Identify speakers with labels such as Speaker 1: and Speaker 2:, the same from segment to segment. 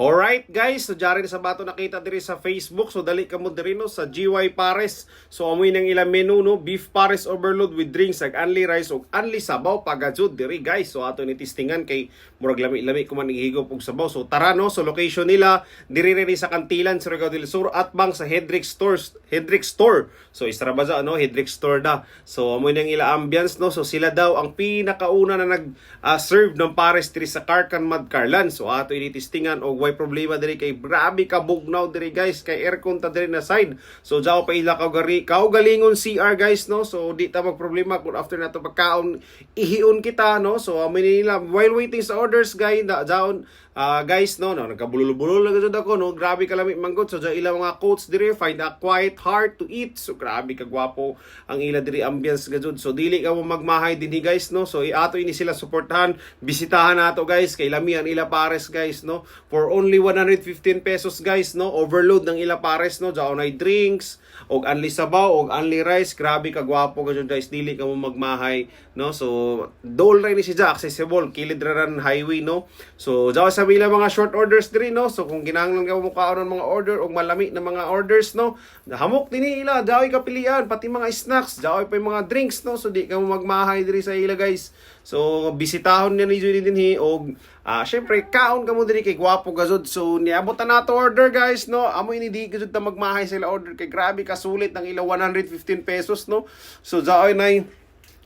Speaker 1: Alright guys, so jari sa bato nakita diri sa Facebook. So dali ka mo diri no sa GY Pares. So amoy nang ilang menu no, beef Pares overload with drinks ag only rice ug only sabaw pagajud diri guys. So ato ni testingan kay murag lami-lami ko man ihigop og sabaw. So tara no, so location nila diri rin sa Kantilan, Surigao del Sur at bang sa Hedrick Stores, Hedrick Store. So isra ba sa ano, Hedrick Store da. So amoy nang ila ambience no. So sila daw ang pinakauna na nag ah, serve ng Pares diri sa Karkan Madcarlan. So ato ini testingan og way problema diri kay grabe ka bugnaw diri guys. Kay aircon ta diri na side. So jaw pa ila ka gari kau galingon CR guys no. So di ta mag problema. Kung after nato pagkaon ihion kita no. So amoy nila while waiting sa orders guys da jaon Ah, guys no? No nagkabulol-bulol na gud ako no? Grabe ka lami manggod so ja ila mga quotes diri find a quiet heart to eat. So grabe ka gwapo ang ila diri ambience gajud so dili ka mo magmahay dinhi guys no? So iato ini sila suportahan. Bisitahan nato guys kay lami ang ila pares guys no? For only 115 pesos guys no? Overload ng ila pares no? Ja onay drinks og only sabaw og only rice. Grabe ka gwapo gajud guys. Dili ka mo magmahay no? So dole ra ni siya accessible kilid ra ran highway no? So jawa sa mila mga short orders diri no? So kung kinahanglan ka mo kaon mga order og malami na mga orders no? Hamok dinhi ila jawa ka pilian pati mga snacks jawa pa mga drinks no? So di ka mo magmahay diri sa ila guys so bisitahon ni Judy dinhi og Ah, syempre kaon ka mo diri kay gwapo gazud. So niabot na nato order guys no. Amo ini di gazud ta magmahay sila order kay grabe ka sulit ng ila 115 pesos no. So jaoy na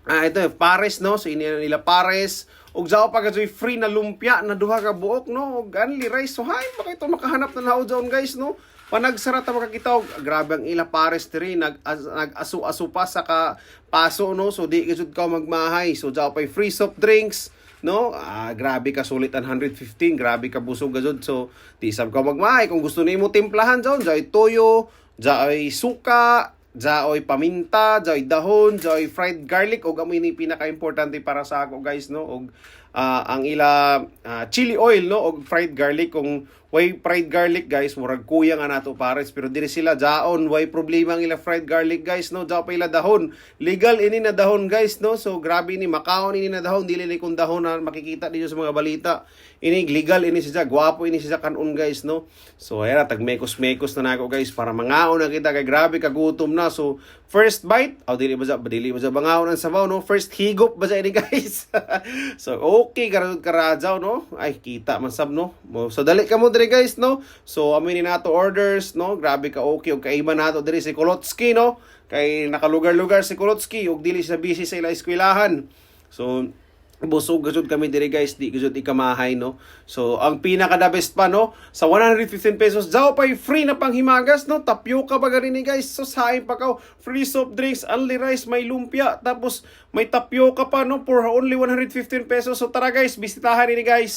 Speaker 1: Ah, ito pares no. So ini nila pares. Og jaw pa gajoy free na lumpia na duha ka buok no. Og only rice. So hay pa ito makahanap na naud zone guys no. Panagsara ta makakita og grabe ang ila pares diri nag as, nag-asu-asu pa sa ka paso no. So di gazud ka magmahay. So jaw pa free soft drinks no? Ah, grabe ka sulit ang 115, grabe ka busog gazud. So, di sab ka magmahay kung gusto nimo timplahan zon, joy toyo, joy suka, jaoy paminta, jaoy dahon, jaoy fried garlic. Og amo ini pinaka-importante para sa ako guys no? Og ah, ang ila ah, chili oil no? Og fried garlic. Kung way fried garlic guys murag kuya nga nato pares. Pero diri sila jaon. Way problema ang ila fried garlic guys no? Jao pa ila dahon. Legal ini na dahon guys no? So grabe ni makaon ini na dahon. Dili ni kung dahon na makikita dito sa mga balita. Ini legal ini siya gwapo ini siya kanon guys no? So ayan tag mekos mekos na nako guys para mangaon na kita. Kay grabe kagutom na. So first bite aw dili ba sa dili ba sa bangaon ang sabaw no? First higop ba sa ini guys? So okay karud karadzaw no? Ay kita man sab no? So dali ka mo diri guys no? So aminin nato orders no? Grabe ka okay og kaiba nato diri si Kolotsky no? Kay nakalugar-lugar si Kolotsky og dili sa busy sa ila eskwelahan. So busog gajud kami diri guys. Di gajud ikamahay no? So ang pinaka the best pa no? Sa 115 pesos daw pay free na panghimagas no? Tapioca ba ni guys. So sahin pa ka free soft drinks only rice may lumpia tapos may tapioca pa no? For only 115 pesos. So tara guys bisitahan ni guys